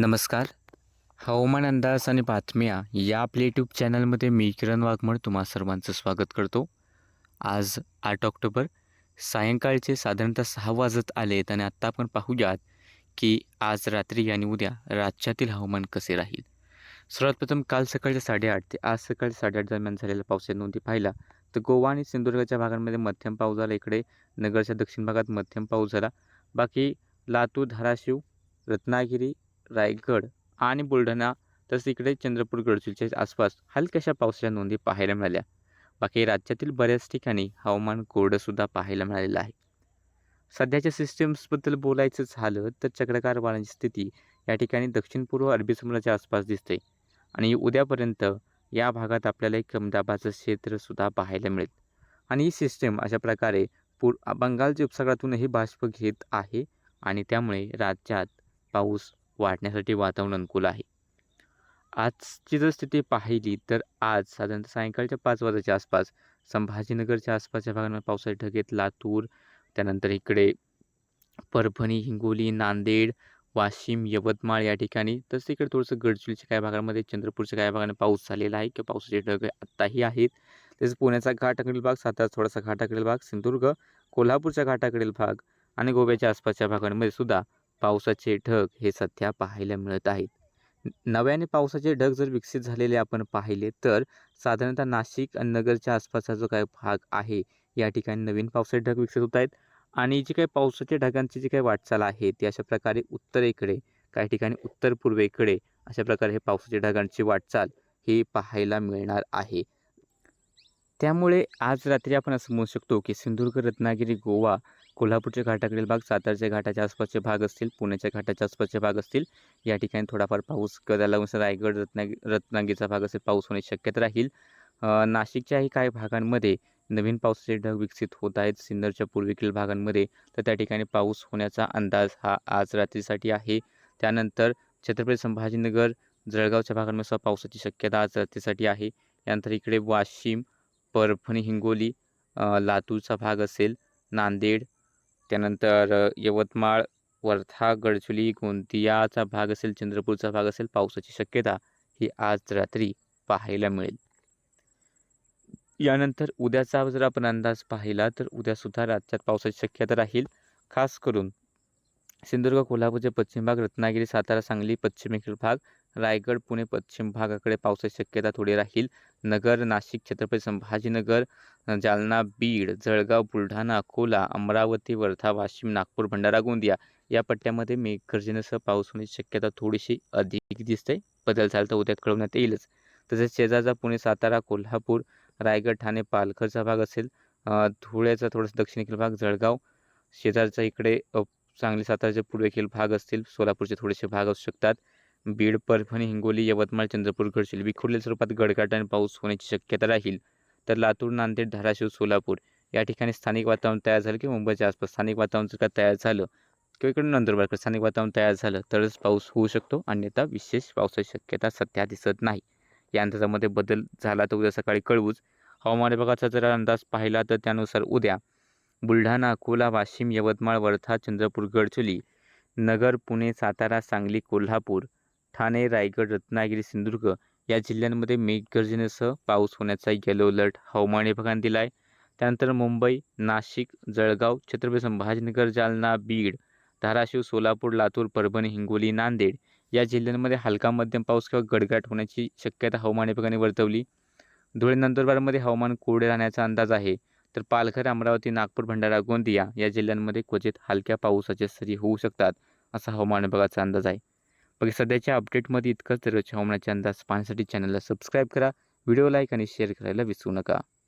नमस्कार. हवामान अंदाज आणि बातम्या या आपल्या यूट्यूब चॅनलमध्ये मी किरण वाघमळ तुम्हा सर्वांचं स्वागत करतो. आज आठ ऑक्टोबर सायंकाळचे साधारणतः सहा वाजत आले आहेत आणि आत्ता आपण पाहूयात की आज रात्री आणि उद्या राज्यातील हवामान कसे राहील. सर्वात प्रथम काल सकाळच्या साडेआठ ते आज सकाळी साडेआठ दरम्यान झालेल्या पावसाच्या नोंदी पाहिला तर गोवा आणि सिंधुदुर्गच्या भागांमध्ये मध्यम पाऊस झाला. इकडे नगरच्या दक्षिण भागात मध्यम पाऊस झाला. बाकी लातूर धाराशिव रत्नागिरी रायगड आणि बुलढाणा तसंच इकडे चंद्रपूर गडचिरोलीच्या आसपास हलक्याशा पावसाच्या नोंदी पाहायला मिळाल्या. बाकी राज्यातील बऱ्याच ठिकाणी हवामान कोरडंसुद्धा पाहायला मिळालेलं आहे. सध्याच्या सिस्टम्सबद्दल बोलायचं झालं तर चक्रकार वाऱ्यांची स्थिती या ठिकाणी दक्षिण पूर्व अरबी समुद्राच्या आसपास दिसते आणि उद्यापर्यंत या भागात आपल्याला एक कमदाबाचं क्षेत्रसुद्धा पाहायला मिळेल. आणि ही सिस्टम अशा प्रकारे पूर बंगालच्या उपसागरातूनही बाष्प घेत आहे आणि त्यामुळे राज्यात पाऊस वाटण्यासाठी वातावरण अनुकूल आहे. आजची जर स्थिती पाहिली तर आज साधारणतः सायंकाळच्या पाच वाजाच्या आसपास संभाजीनगरच्या आसपासच्या भागांमध्ये पावसाचे ठगेत लातूर त्यानंतर इकडे परभणी हिंगोली नांदेड वाशिम यवतमाळ या ठिकाणी. तसं इकडे थोडंसं गडचिरोलीच्या काही भागांमध्ये चंद्रपूरच्या काही भागांमध्ये पाऊस झालेला आहे. किंवा पावसाचे ढग आत्ताही आहेत. तसेच पुण्याचा घाटाकडील भाग सातारा थोडासा घाटाकडील भाग सिंधुदुर्ग कोल्हापूरच्या घाटाकडील भाग आणि गोव्याच्या आसपासच्या भागांमध्ये सुद्धा पावसाचे ढग हे सध्या पाहायला मिळत आहेत. नव्याने पावसाचे ढग जर विकसित झालेले आपण पाहिले तर साधारणतः नाशिक आणि नगरच्या आसपासचा जो काही भाग आहे या ठिकाणी नवीन पावसाचे ढग विकसित होत आहेत. आणि जी काही पावसाच्या ढगांची जी काही वाटचाल आहे ती अशा प्रकारे उत्तरेकडे काही ठिकाणी उत्तर पूर्वेकडे अशा प्रकारे हे पावसाच्या ढगांची वाटचाल ही पाहायला मिळणार आहे. त्यामुळे आज रात्री आपण असं म्हणू शकतो की सिंधुदुर्ग रत्नागिरी गोवा कोल्हापूरच्या घाटाकडील भाग सातारच्या घाटाच्या आसपासचे भाग असतील पुण्याच्या घाटाच्या आसपासचे भाग असतील या ठिकाणी थोडाफार पाऊस गदा लागून रायगड रत्नागि रत्नागिरीचा भाग असेल पाऊस होण्याची शक्यता राहील. नाशिकच्याही काही भागांमध्ये नवीन पावसाचे ढग विकसित होत आहेत. सिन्नरच्या पूर्वेकडील भागांमध्ये तर त्या ठिकाणी पाऊस होण्याचा अंदाज हा आज रात्रीसाठी आहे. त्यानंतर छत्रपती संभाजीनगर जळगावच्या भागांमध्ये सुद्धा पावसाची शक्यता आज रात्रीसाठी आहे. यानंतर इकडे वाशिम परभणी हिंगोली लातूरचा भाग असेल नांदेड त्यानंतर यवतमाळ वर्धा गडचुली गोंदियाचा भाग असेल चंद्रपूरचा भाग असेल पावसाची शक्यता ही आज रात्री पाहायला मिळेल. यानंतर उद्याचा जर आपण अंदाज पाहिला तर उद्यासुद्धा राज्यात पावसाची शक्यता राहील खास करून सिंधुदुर्ग कोल्हापूरचे पश्चिम भाग रत्नागिरी सातारा सांगली पश्चिमेकडील भाग रायगड पुणे पश्चिम भागाकडे पावसाची शक्यता थोडी राहील. नगर नाशिक छत्रपती संभाजीनगर जालना बीड जळगाव बुलढाणा अकोला अमरावती वर्धा वाशिम नागपूर भंडारा गोंदिया या पट्ट्यामध्ये मेघगर्जनेसह पाऊस होण्याची शक्यता थोडीशी अधिक दिसते. बदल झाला तर उद्या कळवण्यात येईलच. तसेच शेजारचा पुणे सातारा कोल्हापूर रायगड ठाणे पालघरचा भाग असेल. धुळ्याचा थोडासा दक्षिणेकडील भाग जळगाव शेजारचा इकडे सांगली साताराचे पूर्वेखील भाग असतील सोलापूरचे थोडेसे भाग असू शकतात. बीड परभणी हिंगोली यवतमाळ चंद्रपूर गडचिरोली. विखुरलेल्या स्वरूपात गडकाट आणि पाऊस होण्याची शक्यता राहील. तर लातूर नांदेड धाराशिव सोलापूर या ठिकाणी स्थानिक वातावरण तयार झालं किंवा मुंबईच्या आसपास स्थानिक वातावरण जर का तयार झालं किंवा इकडून नंदुरबारकडे स्थानिक वातावरण तयार झालं तरच पाऊस होऊ शकतो. अन्यथा विशेष पावसाची शक्यता सध्या दिसत नाही. या अंदाजामध्ये बदल झाला तर उद्या सकाळी कळवूच. हवामान विभागाचा जर अंदाज पाहिला तर त्यानुसार उद्या बुलढाणा अकोला वाशिम यवतमाळ वर्धा चंद्रपूर गडचिरोली नगर पुणे सातारा सांगली कोल्हापूर ठाणे रायगड रत्नागिरी सिंधुदुर्ग या जिल्ह्यांमध्ये मेघगर्जनेसह पाऊस होण्याचा येलो अलर्ट हवामान विभागाने दिला आहे त्यानंतर मुंबई नाशिक जळगाव छत्रपती संभाजीनगर जालना बीड धाराशिव सोलापूर लातूर परभणी हिंगोली नांदेड या जिल्ह्यांमध्ये हलका मध्यम पाऊस किंवा गडगाट होण्याची शक्यता हवामान विभागाने वर्तवली. धुळे नंदुरबारमध्ये हवामान कोरडे राहण्याचा अंदाज आहे. तर पालघर अमरावती नागपूर भंडारा गोंदिया या जिल्ह्यांमध्ये क्वचित हलक्या पावसाच्या सरी होऊ शकतात असा हवामान विभागाचा अंदाज आहे. बाकी सध्याच्या अपडेटमध्ये इतकंच. दररोजच्या हवामानाचे अंदाज पाहण्यासाठी चॅनलला सबस्क्राईब करा व्हिडिओ लाईक आणि शेअर करायला विसरू नका.